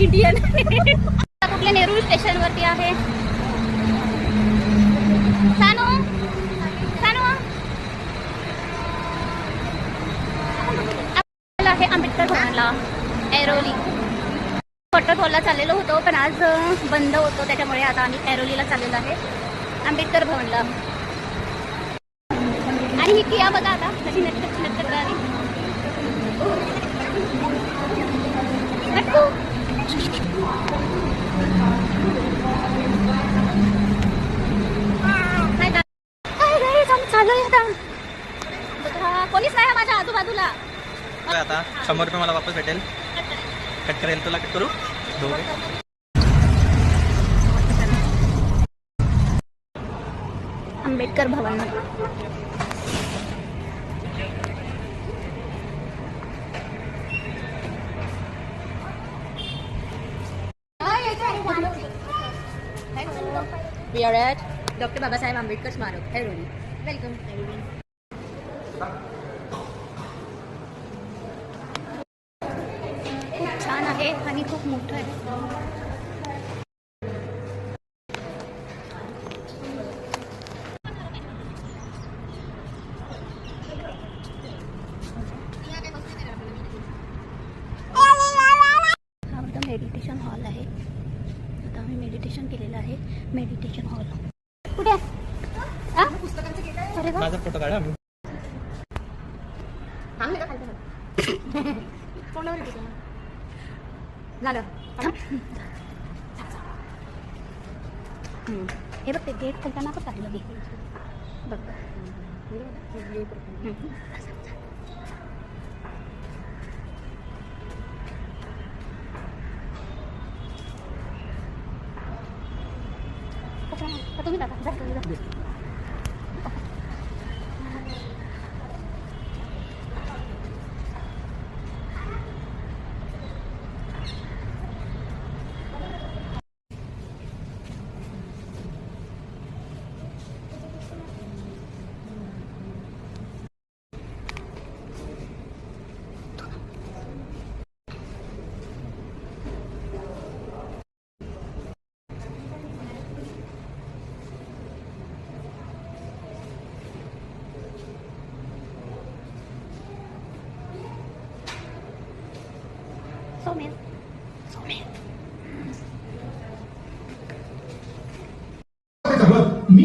Indian आहे? सानू? सानू? आहे आंबेडकर भवनला. ऐरोली. वॉटरफॉलला चाललेलो होतो पण आज बंद होतो. त्याच्यामुळे आता आम्ही ऐरोलीला चाललेलो आहे. आंबेडकर भवनला. आणि ही किया बघा आता. कशी नटकत नटकत राहिली नटकू. नाही का? काय रे, चालू- चालू आहे आता. बघा, कोणीच नाही आहे माझ्या आजूबाजूला आता शंभर रुपये मला वापस भेटेल. कट करेल तुला कट करू? दोघे. आंबेडकर भवन. We are at Dr. Babasaheb Ambedkar Smarak, Airoli. Welcome, everyone. खूप छान आहे आणि खूप मोठं आहे हा होता मेडिटेशन हॉल आहे आता आम्ही मेडिटेशन केलेलं आहे. मेडिटेशन हॉल कुठे? अरे माझा फोटो काढा? झालं. हे बघ ते गेट खोलताना पण काढलं मी. बघ. तुम्ही जाता? जा, तुम्ही मी